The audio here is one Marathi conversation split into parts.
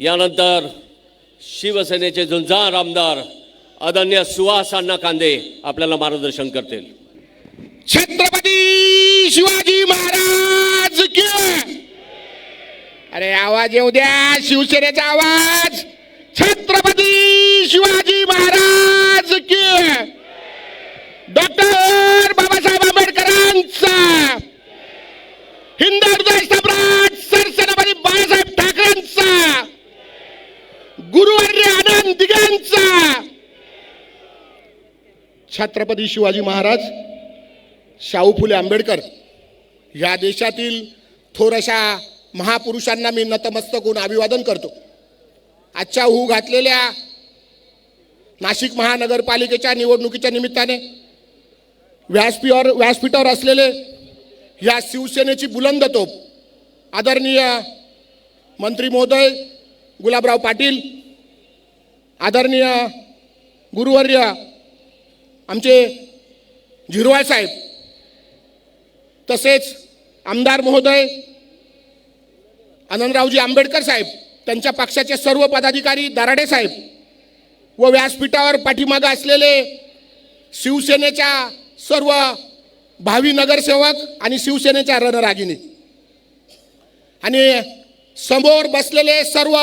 यानंतर शिवसेनेचे झुंजार आमदार आदरणीय सुहास अण्णा कांदे आपल्याला मार्गदर्शन करतील. छत्रपती शिवाजी महाराज अरे आवाज येऊ द्या शिवसेनेचा आवाज! छत्रपती शिवाजी महाराज! छत्रपती शिवाजी महाराज शाहू फुले आंबेडकर या देशातील थोर अशा महापुरुषांना मी नतमस्तक होऊन अभिवादन करतो. आजच्या हू घातलेल्या नाशिक महानगरपालिकेच्या निवडणुकीच्या निमित्ताने व्यासपीठावर व्यासपीठावर असलेले या शिवसेनेची बुलंद तोप आदरणीय मंत्री महोदय गुलाबराव पाटील आदरणीय गुरुवर्य आमचे झिरवाळ साहेब तसेच आमदार महोदय आनंदरावजी आंबेडकर साहेब त्यांच्या पक्षाचे सर्व पदाधिकारी दराडे साहेब व व्यासपीठावर पाठीमागं असलेले शिवसेनेच्या सर्व भावी नगरसेवक आणि शिवसेनेच्या रणरागिनी आणि समोर बसलेले सर्व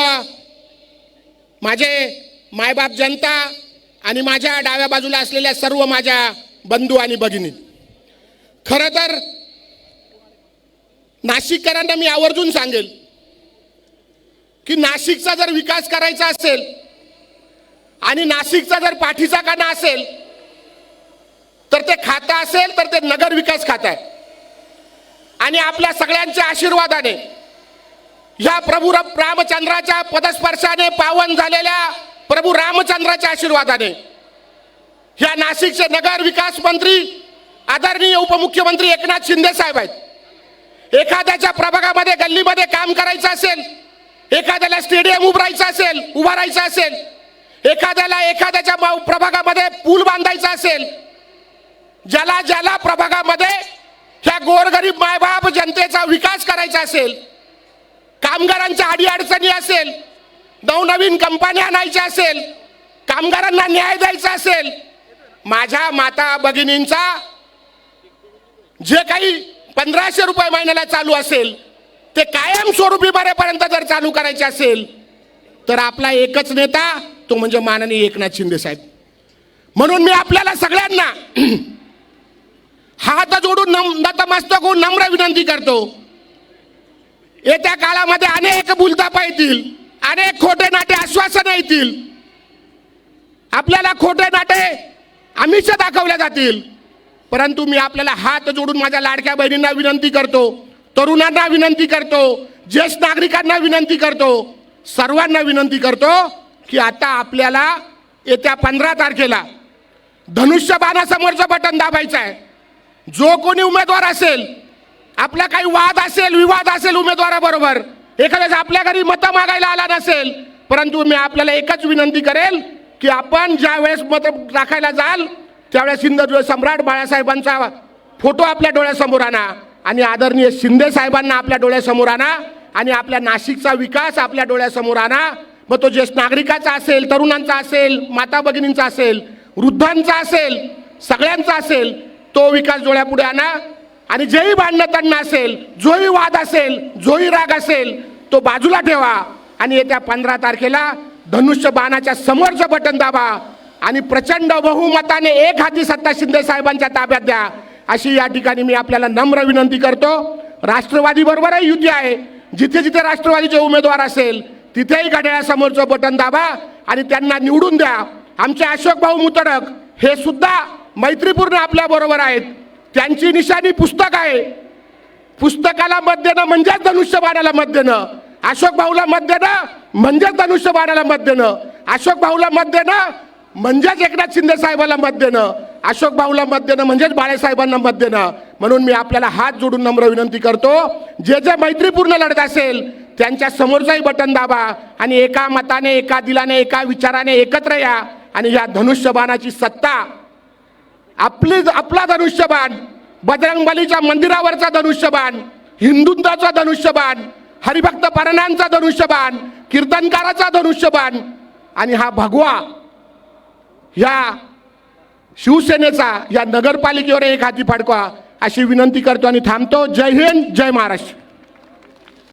माझे मायबाप जनता आणि माझ्या डाव्या बाजूला असलेल्या सर्व माझ्या बंधू आणि भगिनी. खरं तर नाशिककरांना मी आवर्जून सांगेल की नाशिकचा जर विकास करायचा असेल आणि नाशिकचा जर पाठीचा काना असेल तर ते खातं असेल तर ते नगर विकास खातं आहे. आणि आपल्या सगळ्यांच्या आशीर्वादाने ह्या प्रभू र- रामचंद्राच्या पदस्पर्शाने पावन झालेल्या प्रभू रामचंद्राच्या आशीर्वादाने. ह्या नाशिकचे नगर विकास मंत्री आदरणीय उपमुख्यमंत्री एकनाथ शिंदे साहेब आहेत. एखाद्याच्या प्रभागामध्ये गल्लीमध्ये काम करायचं असेल एखाद्याला स्टेडियम उभारायचं असेल उभा राहायचं असेल एखाद्याला एखाद्याच्या प्रभागामध्ये पूल बांधायचा असेल ज्याला ज्याला प्रभागामध्ये ह्या गोरगरीब मायबाप जनतेचा विकास करायचा असेल कामगारांच्या अडीअडचणी असेल नवनवीन कंपन्या आणायच्या असेल कामगारांना न्याय द्यायचा असेल माझ्या माता भगिनींचा जे काही पंधराशे रुपये महिन्याला चालू असेल ते कायमस्वरूपी बऱ्यापर्यंत जर चालू करायचे असेल तर आपला एकच नेता तो म्हणजे माननीय एकनाथ शिंदे साहेब. म्हणून मी आपल्याला सगळ्यांना हात जोडून नम नतमस्तक होऊन नम्र विनंती करतो. येत्या काळामध्ये अनेक भूलतापा येतील. अनेक खोटे नाटे आश्वासनं येतील. आपल्याला खोटे नाटे आमिष दाखवल्या जातील. परंतु मी आपल्याला हात जोडून माझ्या लाडक्या बहिणींना विनंती करतो तरुणांना विनंती करतो ज्येष्ठ नागरिकांना विनंती करतो सर्वांना विनंती करतो की आता आपल्याला येत्या पंधरा तारखेला धनुष्यबाणासमोरचं बटन दाबायचं आहे. जो कोणी उमेदवार असेल आपला काही वाद असेल विवाद असेल उमेदवाराबरोबर एखाद्याच आपल्या घरी मतं मागायला आला नसेल परंतु मी आपल्याला एकच विनंती करेल की आपण ज्या वेळेस मतं राखायला जाल त्यावेळेस सिंधुदुर्ग सम्राट बाळासाहेबांचा फोटो आपल्या डोळ्यासमोर आणा आणि आदरणीय शिंदे साहेबांना आपल्या डोळ्यासमोर आणा आणि आपल्या नाशिकचा विकास आपल्या डोळ्यासमोर आणा. मग तो ज्येष्ठ नागरिकाचा असेल तरुणांचा असेल माता भगिनींचा असेल वृद्धांचा असेल सगळ्यांचा असेल तो विकास डोळ्यापुढे आणा. आणि जेही भांडणं तणणं असेल जोही वाद असेल जोही राग असेल तो बाजूला ठेवा आणि येत्या पंधरा तारखेला धनुष्य बाणाच्या समोरचं बटन दाबा आणि प्रचंड बहुमताने एक हाती सत्ता शिंदे साहेबांच्या ताब्यात द्या. अशी या ठिकाणी मी आपल्याला नम्र विनंती करतो. राष्ट्रवादी बरोबरही युती आहे. जिथे जिथे राष्ट्रवादीचे उमेदवार असेल तिथेही घड्याळासमोरचं बटन दाबा आणि त्यांना निवडून द्या. आमचे अशोक भाऊ मुतडक हे सुद्धा मैत्रीपूर्ण आपल्याबरोबर आहेत. त्यांची निशाणी पुस्तक आहे. पुस्तकाला मत देणं म्हणजेच धनुष्यबाणाला मत देणं. अशोक भाऊला मत देणं म्हणजेच धनुष्यबाणाला मत देणं. अशोक भाऊला मत देणं म्हणजेच एकनाथ शिंदे साहेबाला मत देणं. अशोक भाऊला मत देणं म्हणजेच बाळासाहेबांना मत देणं. म्हणून मी आपल्याला हात जोडून नम्र विनंती करतो जे जे मैत्रीपूर्ण लढत असेल त्यांच्या समोरचंही बटन दाबा आणि एका मताने एका दिलाने एका विचाराने एकत्र या आणि या धनुष्यबाणाची सत्ता आपली आपला धनुष्यबाण बजरंगबलीच्या मंदिरावरचा धनुष्यबाण हिंदुंचा धनुष्यबाण हरिभक्त परणांचा धनुष्यबाण कीर्तनकाराचा धनुष्यबाण आणि हा भगवा या शिवसेनेचा या नगरपालिकेवर एक हाती फाडकवा अशी विनंती करतो आणि थांबतो. जय हिंद जय महाराष्ट्र.